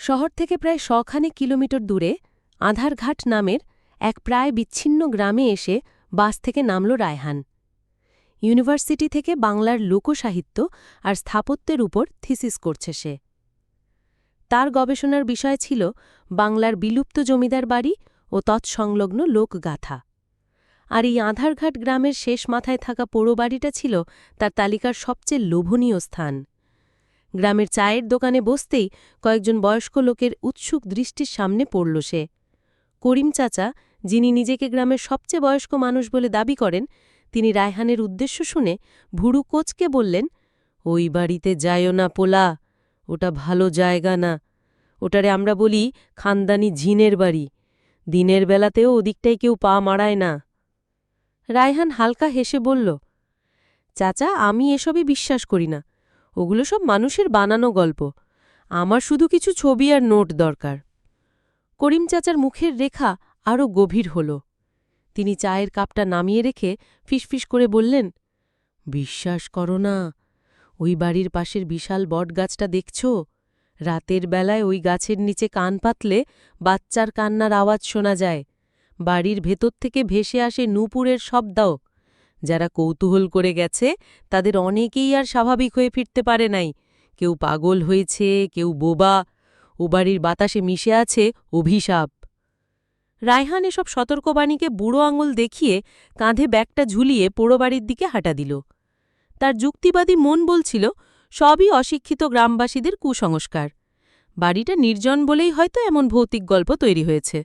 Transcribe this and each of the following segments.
শহর থেকে প্রায় শখানেক কিলোমিটার দূরে আধারঘাট নামের এক প্রায় বিচ্ছিন্ন গ্রামে এসে বাস থেকে নামল রায়হান। ইউনিভার্সিটি থেকে বাংলার লোকসাহিত্য আর স্থাপত্যের উপর থিসিস করছে সে। তার গবেষণার বিষয় ছিল বাংলার বিলুপ্ত জমিদার বাড়ি ও তৎসংলগ্ন লোকগাথা। আর এই আধারঘাট গ্রামের শেষ মাথায় থাকা পোড়ো বাড়িটা ছিল তার তালিকার সবচেয়ে লোভনীয় স্থান। গ্রামের চায়ের দোকানে বসতেই কয়েকজন বয়স্ক লোকের উৎসুক দৃষ্টির সামনে পড়ল সে। করিম চাচা, যিনি নিজেকে গ্রামের সবচেয়ে বয়স্ক মানুষ বলে দাবি করেন, তিনি রায়হানের উদ্দেশ্য শুনে ভুরু কোচকে বললেন, ওই বাড়িতে যায়ও না পোলা, ওটা ভালো জায়গা না। ওটারে আমরা বলি খানদানি ঝিনের বাড়ি। দিনের বেলাতেও ওদিকটাই কেউ পা মারায় না। রায়হান হালকা হেসে বলল, চাচা, আমি এসবই বিশ্বাস করি না। ওগুলো সব মানুষের বানানো গল্প। আমার শুধু কিছু ছবি আর নোট দরকার। করিম চাচার মুখের রেখা আরও গভীর হল। তিনি চায়ের কাপটা নামিয়ে রেখে ফিসফিস করে বললেন, বিশ্বাস করো না, ওই বাড়ির পাশের বিশাল বটগাছটা দেখছ? রাতের বেলায় ওই গাছের নিচে কান পাতলে বাচ্চার কান্নার আওয়াজ শোনা যায়। বাড়ির ভেতর থেকে ভেসে আসে নূপুরের শব্দাও। যারা কৌতূহল করে গেছে, তাদের অনেকেই আর স্বাভাবিক হয়ে ফিরতে পারে নাই। কেউ পাগল হয়েছে, কেউ বোবা। ও বাড়ির বাতাসে মিশে আছে অভিশাপ। রায়হান এসব সতর্কবাণীকে বুড়ো আঙুল দেখিয়ে কাঁধে ব্যাগটা ঝুলিয়ে পোড়োবাড়ির দিকে হাঁটা দিল। তার যুক্তিবাদী মন বলছিল, সবই অশিক্ষিত গ্রামবাসীদের কুসংস্কার। বাড়িটা নির্জন বলেই হয়তো এমন ভৌতিক গল্প তৈরি হয়েছে।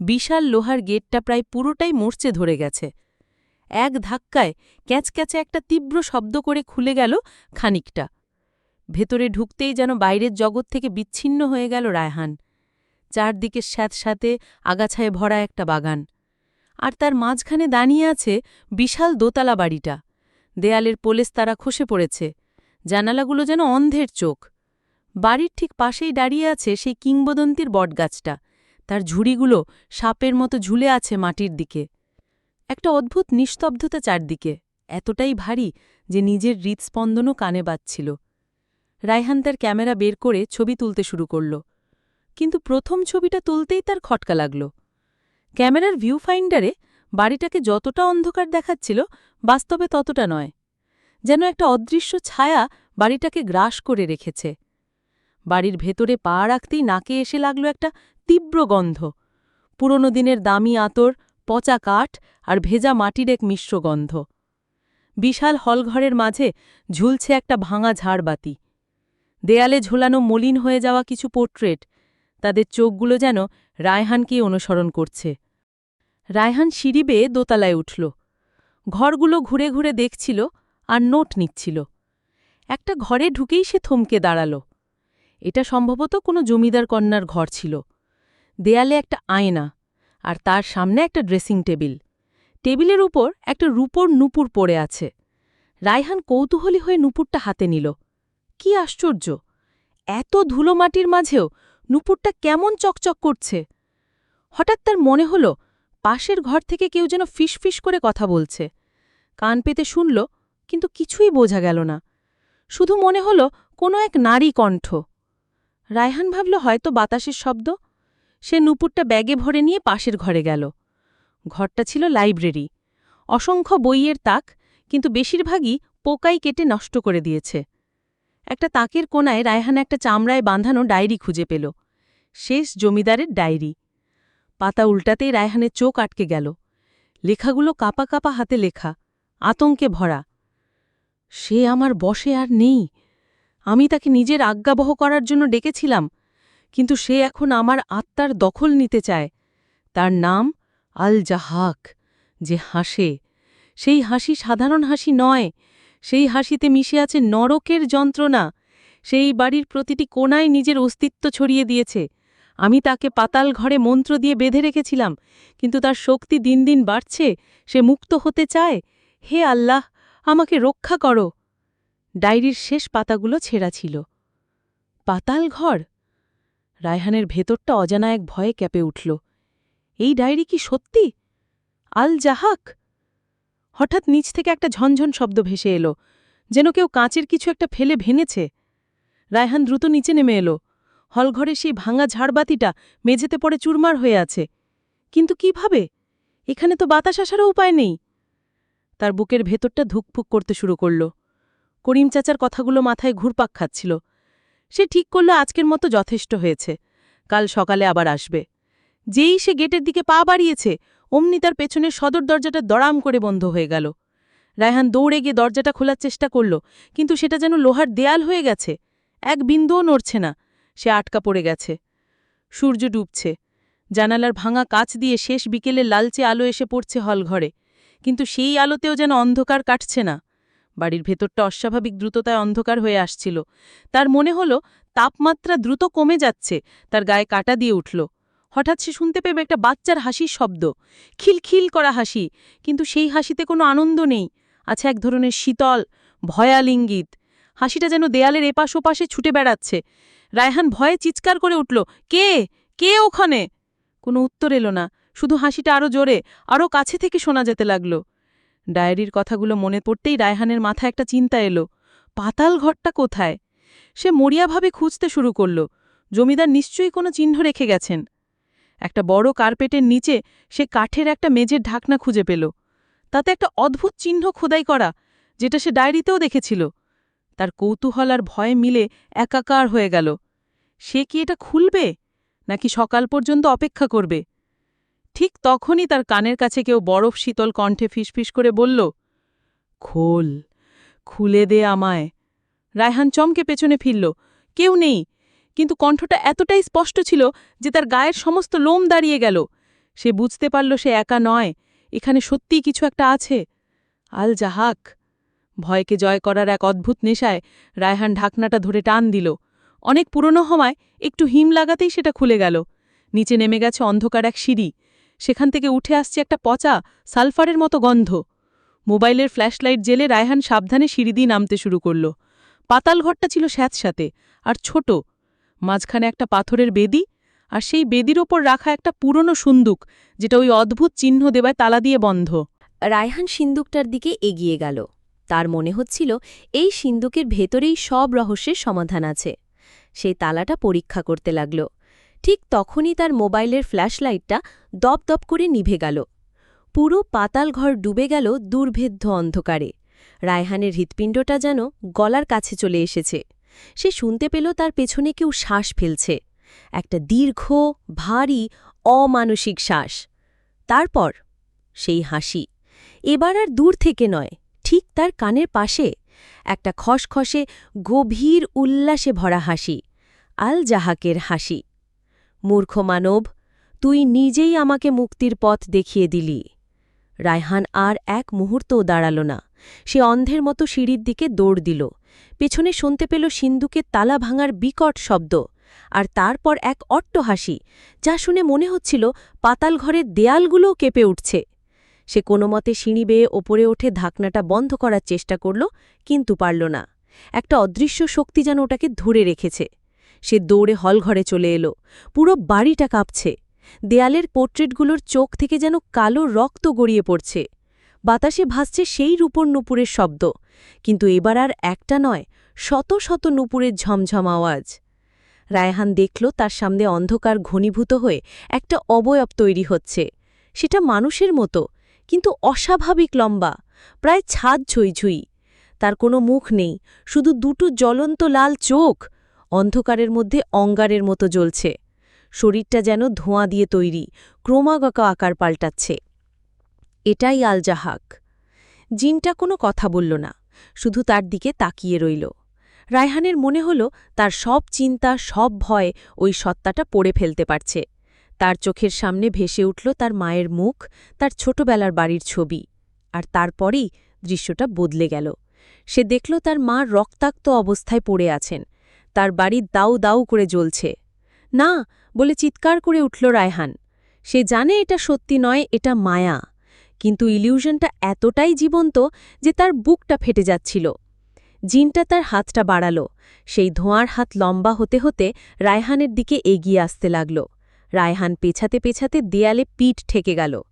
বিশাল লোহার গেটটা প্রায় পুরোটাই মরচে ধরে গেছে। এক ধাক্কায় ক্যাচক্যাচে একটা তীব্র শব্দ করে খুলে গেল খানিকটা। ভেতরে ঢুকতেই যেন বাইরের জগৎ থেকে বিচ্ছিন্ন হয়ে গেল রায়হান। চারদিকে স্যাঁতস্যাঁতে আগাছায় ভরা একটা বাগান। আর তার মাঝখানে দাঁড়িয়ে আছে বিশাল দোতলা বাড়িটা। দেয়ালের পোলেস্তারা খসে পড়েছে। জানালাগুলো যেন অন্ধের চোখ। বাড়ির ঠিক পাশেই দাঁড়িয়ে আছে সেই কিংবদন্তির বটগাছটা। তার ঝুড়িগুলো সাপের মতো ঝুলে আছে মাটির দিকে। একটা অদ্ভুত নিস্তব্ধতা চারদিকে, এতটাই ভারী যে নিজের হৃৎস্পন্দনও কানে বাজছিল। রায়হান তার ক্যামেরা বের করে ছবি তুলতে শুরু করল, কিন্তু প্রথম ছবিটা তুলতেই তার খটকা লাগল। ক্যামেরার ভিউ ফাইন্ডারে বাড়িটাকে যতটা অন্ধকার দেখাচ্ছিল, বাস্তবে ততটা নয়, যেন একটা অদৃশ্য ছায়া বাড়িটাকে গ্রাস করে রেখেছে। বাড়ির ভেতরে পা রাখতেই নাকে এসে লাগল একটা তীব্র গন্ধ, পুরনো দিনের দামি আতর পচা কাঠ আর ভেজা মাটির এক মিশ্র গন্ধ। বিশাল হলঘরের মাঝে ঝুলছে একটা ভাঙা ঝাড়বাতি। দেয়ালে ঝোলানো মলিন হয়ে যাওয়া কিছু পোর্ট্রেট, তাদের চোখগুলো যেন রায়হানকে অনুসরণ করছে। রায়হান সিঁড়ি বেয়ে দোতলায় উঠল। ঘরগুলো ঘুরে ঘুরে দেখছিল আর নোট নিচ্ছিল। একটা ঘরে ঢুকেই সে থমকে দাঁড়াল। এটা সম্ভবত কোনো জমিদার কন্যার ঘর ছিল। দেয়ালে একটা আয়না। আর তার সামনে একটা ড্রেসিং টেবিল। টেবিলের উপর একটা রূপোর নুপুর পড়ে আছে। রায়হান কৌতূহলী হয়ে নুপুরটা হাতে নিল। কি আশ্চর্য! এত ধুলো মাটির মাঝেও নুপুরটা কেমন চকচক করছে! হঠাৎ তার মনে হল, পাশের ঘর থেকে কেউ যেন ফিসফিস করে কথা বলছে। কান পেতে শুনল, কিন্তু কিছুই বোঝা গেল না। শুধু মনে হল, কোনো এক নারী কণ্ঠ। রায়হান ভাবল, হয়তো বাতাসের শব্দ। সে নুপুরটা ব্যাগে ভরে নিয়ে পাশের ঘরে গেল। ঘরটা ছিল লাইব্রেরি। অসংখ্য বইয়ের তাক, কিন্তু বেশিরভাগই পোকাই কেটে নষ্ট করে দিয়েছে। একটা তাকের কোনায় রায়হান একটা চামড়ায় বাঁধানো ডায়েরি খুঁজে পেল। শেষ জমিদারের ডায়েরি। পাতা উল্টাতেই রায়হানের চোখ আটকে গেল। লেখাগুলো কাপা কাপা হাতে লেখা, আতঙ্কে ভরা। সে আমার বসে আর নেই। আমি তাকে নিজের আজ্ঞাবহ করার জন্য ডেকেছিলাম। কিন্তু সে এখন আমার আত্মার দখল নিতে চায়। তার নাম আল জাহাক যে হাসে। সেই হাসি সাধারণ হাসি নয়, সেই হাসিতে মিশে আছে নরকের যন্ত্রণা। সেই বাড়ির প্রতিটি কোনায় নিজের অস্তিত্ব ছড়িয়ে দিয়েছে। আমি তাকে পাতাল ঘরে মন্ত্র দিয়ে বেঁধে রেখেছিলাম, কিন্তু তার শক্তি দিন দিন বাড়ছে। সে মুক্ত হতে চায়। হে আল্লাহ, আমাকে রক্ষা করো। ডায়েরির শেষ পাতাগুলো ছেঁড়া ছিল। পাতাল ঘর? রায়হানের ভেতরটা অজানা এক ভয়ে ক্যাপে উঠল। এই ডায়েরি কি সত্যি? আল জাহাক? হঠাৎ নিচ থেকে একটা ঝনঝন শব্দ ভেসে এলো, যেন কেউ কাঁচের কিছু একটা ফেলে ভেঙেছে। রায়হান দ্রুত নিচে নেমে এলো। হলঘরে সেই ভাঙা ঝাড়বাতিটা মেঝেতে পড়ে চুরমার হয়ে আছে। কিন্তু কীভাবে? এখানে তো বাতাস আসারও উপায় নেই। তার বুকের ভেতরটা ধুকফুক করতে শুরু করল। করিম চাচার কথাগুলো মাথায় ঘুরপাক খাচ্ছিল। সে ঠিক করল আজকের মতো যথেষ্ট হয়েছে। কাল সকালে আবার আসবে। যেই সে গেটের দিকে পা বাড়িয়েছে, অমনি তার পেছনে সদর দরজাটা দড়াম করে বন্ধ হয়ে গেল। রায়হান দৌড়ে গিয়ে দরজাটা খোলার চেষ্টা করল, কিন্তু সেটা যেন লোহার দেয়াল হয়ে গেছে। এক বিন্দুও নড়ছে না। সে আটকা পড়ে গেছে। সূর্য ডুবছে। জানালার ভাঙা কাচ দিয়ে শেষ বিকেলে লালচে আলো এসে পড়ছে হলঘরে। কিন্তু সেই আলোতেও যেন অন্ধকার কাটছে না। বাড়ির ভেতরটা অস্বাভাবিক দ্রুততায় অন্ধকার হয়ে আসছিল। তার মনে হল, তাপমাত্রা দ্রুত কমে যাচ্ছে, তার গায়ে কাটা দিয়ে উঠল। হঠাৎ সে শুনতে পেবে একটা বাচ্চার হাসির শব্দ। খিলখিল করা হাসি, কিন্তু সেই হাসিতে কোনো আনন্দ নেই। আছে এক ধরনের শীতল ভয়াল ইঙ্গিত হাসিটা যেন দেয়ালের এপাশ ওপাশে ছুটে বেড়াচ্ছে। রায়হান ভয়ে চিৎকার করে উঠল, কে? কে ওখানে? কোনো উত্তর এলো না। শুধু হাসিটা আরও জোরে আরও কাছে থেকে শোনা যেতে লাগল। ডায়েরির কথাগুলো মনে পড়তেই রায়হানের মাথায় একটা চিন্তা এলো। পাতাল ঘরটা কোথায়? সে মরিয়াভাবে খুঁজতে শুরু করল। জমিদার নিশ্চয়ই কোনো চিহ্ন রেখে গেছেন। একটা বড় কার্পেটের নিচে সে কাঠের একটা মেজের ঢাকনা খুঁজে পেল। তাতে একটা অদ্ভুত চিহ্ন খোদাই করা, যেটা সে ডায়েরিতেও দেখেছিল। তার কৌতূহল আর ভয় মিলে একাকার হয়ে গেল। সে কি এটা খুলবে? নাকি সকাল পর্যন্ত অপেক্ষা করবে? ঠিক তখনই তার কানের কাছে কেউ বরফ শীতল কণ্ঠে ফিসফিস করে বলল, খোল, খুলে দে আমায়। রায়হান চমকে পেছনে ফিরল, কেউ নেই। কিন্তু কণ্ঠটা এতটাই স্পষ্ট ছিল যে তার গায়ের সমস্ত লোম দাঁড়িয়ে গেল। সে বুঝতে পারল সে একা নয়, এখানে সত্যিই কিছু একটা আছে। আল জাহাক, ভয়কে জয় করার এক অদ্ভুত নেশায় রায়হান ঢাকনাটা ধরে টান দিল। অনেক পুরনো হওয়ায় একটু হিম লাগাতেই সেটা খুলে গেল। নিচে নেমে গেছে অন্ধকার এক সিঁড়ি। সেখান থেকে উঠে আসছে একটা পচা, সালফারের মতো গন্ধ। মোবাইলের ফ্ল্যাশলাইট জেলে রায়হান সাবধানে সিঁড়ি দিয়ে নামতে শুরু করল। পাতাল ঘরটা ছিল স্যাঁতস্যাঁতে, আর ছোট। মাঝখানে একটা পাথরের বেদি, আর সেই বেদির ওপর রাখা একটা পুরনো সুন্দুক, যেটা ওই অদ্ভুত চিহ্ন দেবায় তালা দিয়ে বন্ধ। রায়হান সিন্দুকটার দিকে এগিয়ে গেল। তার মনে হচ্ছিল, এই সিন্দুকের ভেতরেই সব রহস্যের সমাধান আছে। সেই তালাটা পরীক্ষা করতে লাগল। ঠিক তখনই তার মোবাইলের ফ্ল্যাশলাইটটা দপদপ করে নিভে গেল। পুরো পাতাল ঘর ডুবে গেল দুর্ভেদ্য অন্ধকারে। রায়হানের হৃৎপিণ্ডটা যেন গলার কাছে চলে এসেছে। সে শুনতে পেল তার পেছনে কেউ শ্বাস ফেলছে। একটা দীর্ঘ, ভারী, অমানসিক শ্বাস। তারপর সেই হাসি। এবার আর দূর থেকে নয়, ঠিক তার কানের পাশে একটা খসখসে গভীর উল্লাসে ভরা হাসি আল জাহাকের হাসি। মূর্খ মানব, তুই নিজেই আমাকে মুক্তির পথ দেখিয়ে দিলি। রায়হান আর এক মুহূর্তও দাঁড়াল না। সে অন্ধের মতো সিঁড়ির দিকে দৌড় দিল। পেছনে শুনতে পেল সিন্ধুকের তালা ভাঙার বিকট শব্দ আর তারপর এক অট্ট হাসি, যা শুনে মনে হচ্ছিল পাতাল ঘরের দেয়ালগুলোও কেঁপে উঠছে। সে কোনো মতে সিঁড়ি বেয়ে ওপরে ওঠে ধাকনাটা বন্ধ করার চেষ্টা করল, কিন্তু পারল না। একটা অদৃশ্য শক্তি যেন ওটাকে ধরে রেখেছে। সে দৌড়ে হলঘরে চলে এলো। পুরো বাড়িটা কাঁপছে। দেয়ালের পোর্ট্রেটগুলোর চোখ থেকে যেন কালো রক্ত গড়িয়ে পড়ছে। বাতাসে ভাসছে সেই রূপর নুপুরের শব্দ। কিন্তু এবার আর একটা নয়, শত শত নুপুরের ঝমঝম আওয়াজ। রায়হান দেখল তার সামনে অন্ধকার ঘনীভূত হয়ে একটা অবয়ব তৈরি হচ্ছে। সেটা মানুষের মতো, কিন্তু অস্বাভাবিক লম্বা, প্রায় ছাদ ঝুইঝুই। তার কোনো মুখ নেই, শুধু দুটো জ্বলন্ত লাল চোখ। অন্ধকারের মধ্যে অঙ্গারের মতো জ্বলছে। শরীরটা যেন ধোঁয়া দিয়ে তৈরি, ক্রমাগত আকার পাল্টাচ্ছে। এটাই আলজাহাক। জিনটা কোনো কথা বলল না, শুধু তার দিকে তাকিয়ে রইল। রায়হানের মনে হল তার সব চিন্তা, সব ভয় ওই সত্তাটা পড়ে ফেলতে পারছে। তার চোখের সামনে ভেসে উঠল তার মায়ের মুখ, তার ছোটবেলার বাড়ির ছবি। আর তারপরেই দৃশ্যটা বদলে গেল। সে দেখল তার মা রক্তাক্ত অবস্থায় পড়ে আছেন। তার বাড়ি দাউ দাউ করে জ্বলছে। না, বলে চিৎকার করে উঠল রায়হান। সে জানে এটা সত্যি নয়, এটা মায়া। কিন্তু ইলিউশনটা এতটাই জীবন্ত যে তার বুকটা ফেটে যাচ্ছিল। জিনটা তার হাতটা বাড়াল। সেই ধোঁয়ার হাত লম্বা হতে হতে রায়হানের দিকে এগিয়ে আসতে লাগল। রায়হান পেছাতে পেছাতে দেয়ালে পিঠ ঠেকে গেল।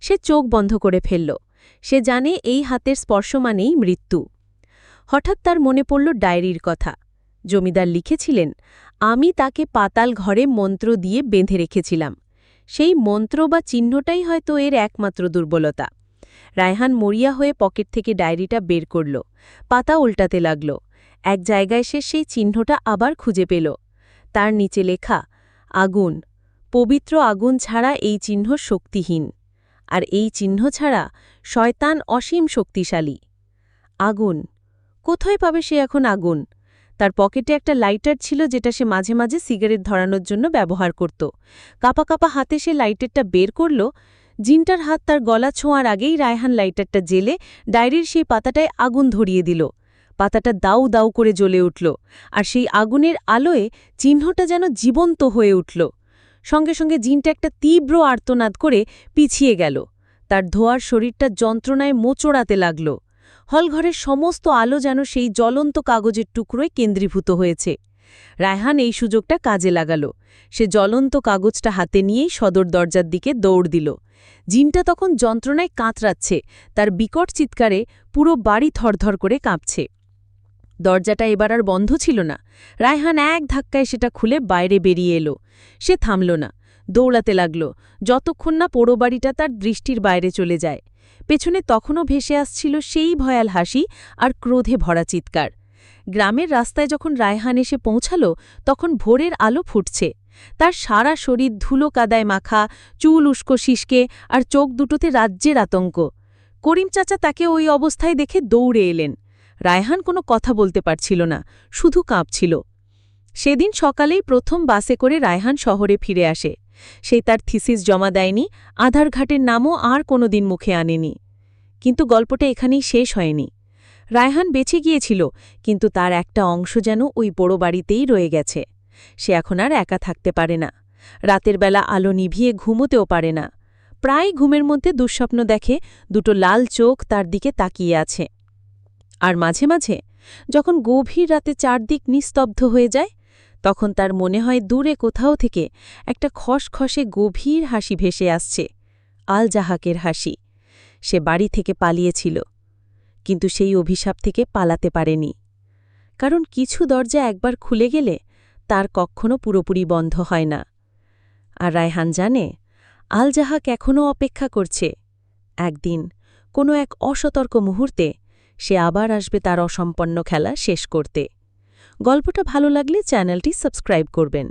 সে চোখ বন্ধ করে ফেলল। সে জানে এই হাতের স্পর্শ মানেই মৃত্যু। হঠাৎ তার মনে পড়ল ডায়েরির কথা। জমিদার লিখেছিলেন, আমি তাকে পাতাল ঘরে মন্ত্র দিয়ে বেঁধে রেখেছিলাম। সেই মন্ত্র বা চিহ্নটাই হয়তো এর একমাত্র দুর্বলতা। রায়হান মরিয়া হয়ে পকেট থেকে ডায়েরিটা বের করল। পাতা উল্টাতে লাগল। এক জায়গায় সে সেই চিহ্নটা আবার খুঁজে পেল। তার নিচে লেখা, আগুন। পবিত্র আগুন ছাড়া এই চিহ্ন শক্তিহীন। আর এই চিহ্ন ছাড়া শয়তান অসীম শক্তিশালী। আগুন। কোথায় পাবে সে এখন আগুন? তার পকেটে একটা লাইটার ছিল যেটা সে মাঝে মাঝে সিগারেট ধরানোর জন্য ব্যবহার করত। কাপা কাপা হাতে সে লাইটারটা বের করল। জিনটার হাত তার গলা ছোঁয়ার আগেই রায়হান লাইটারটা জেলে ডায়েরির সেই পাতাটায় আগুন ধরিয়ে দিল। পাতাটা দাউ দাউ করে জ্বলে উঠল আর সেই আগুনের আলোয় চিহ্নটা যেন জীবন্ত হয়ে উঠল। সঙ্গে সঙ্গে জিনটা একটা তীব্র আর্তনাদ করে পিছিয়ে গেল। তার ধোয়ার শরীরটা যন্ত্রণায় মোচড়াতে লাগল। হলঘরের সমস্ত আলো যেন সেই জ্বলন্ত কাগজের টুকরোয় কেন্দ্রীভূত হয়েছে। রায়হান এই সুযোগটা কাজে লাগাল। সে জ্বলন্ত কাগজটা হাতে নিয়েই সদর দরজার দিকে দৌড় দিল। জিনটা তখন যন্ত্রণায় কাঁতরাচ্ছে, তার বিকট চিৎকারে পুরো বাড়ি থরথর করে কাঁপছে। দরজাটা এবার আর বন্ধ ছিল না। রায়হান এক ধাক্কায় সেটা খুলে বাইরে বেরিয়ে এলো। সে থামল না। দৌড়াতে লাগল। যতক্ষণ না পোড়ো বাড়িটা তার দৃষ্টির বাইরে চলে যায়। পেছনে তখনও ভেসে আসছিল সেই ভয়াল হাসি আর ক্রোধে ভরা চিৎকার। গ্রামের রাস্তায় যখন রায়হান এসে পৌঁছাল, তখন ভোরের আলো ফুটছে। তার সারা শরীর ধুলো কাদায় মাখা, চুল উস্কো শিসকে আর চোখ দুটোতে রাজ্যের আতঙ্ক। করিম চাচা তাকে ওই অবস্থায় দেখে দৌড়ে এলেন। রায়হান কোনো কথা বলতে পারছিল না, শুধু কাঁপছিল। সেদিন সকালেই প্রথম বাসে করে রায়হান শহরে ফিরে আসে। সে তার থিসিস জমা দেয়নি আধারঘাটের নামও আর কোনোদিন মুখে আনেনি। কিন্তু গল্পটা এখানেই শেষ হয়নি। রায়হান বেঁচে গিয়েছিল, কিন্তু তার একটা অংশ যেন ওই বড় বাড়িতেই রয়ে গেছে। সে এখন আর একা থাকতে পারে না। রাতের বেলা আলো নিভিয়ে ঘুমোতেও পারে না। প্রায় ঘুমের মধ্যে দুঃস্বপ্ন দেখে দুটো লাল চোখ তার দিকে তাকিয়ে আছে। আর মাঝে মাঝে যখন গভীর রাতে চারদিক নিস্তব্ধ হয়ে যায় তখন তার মনে হয় দূরে কোথাও থেকে একটা খসখসে গভীর হাসি ভেসে আসছে আল জাহাকের হাসি। সে বাড়ি থেকে পালিয়েছিল, কিন্তু সেই অভিশাপ থেকে পালাতে পারেনি। কারণ কিছু দরজা একবার খুলে গেলে তার কখনো পুরোপুরি বন্ধ হয় না। আর রায়হান জানে আল জাহাক এখনও অপেক্ষা করছে। একদিন, কোনো এক অসতর্ক মুহূর্তে সে আবার আসবে তার অসম্পন্ন খেলা শেষ করতে। গল্পটা ভালো লাগলে চ্যানেলটি সাবস্ক্রাইব করবেন।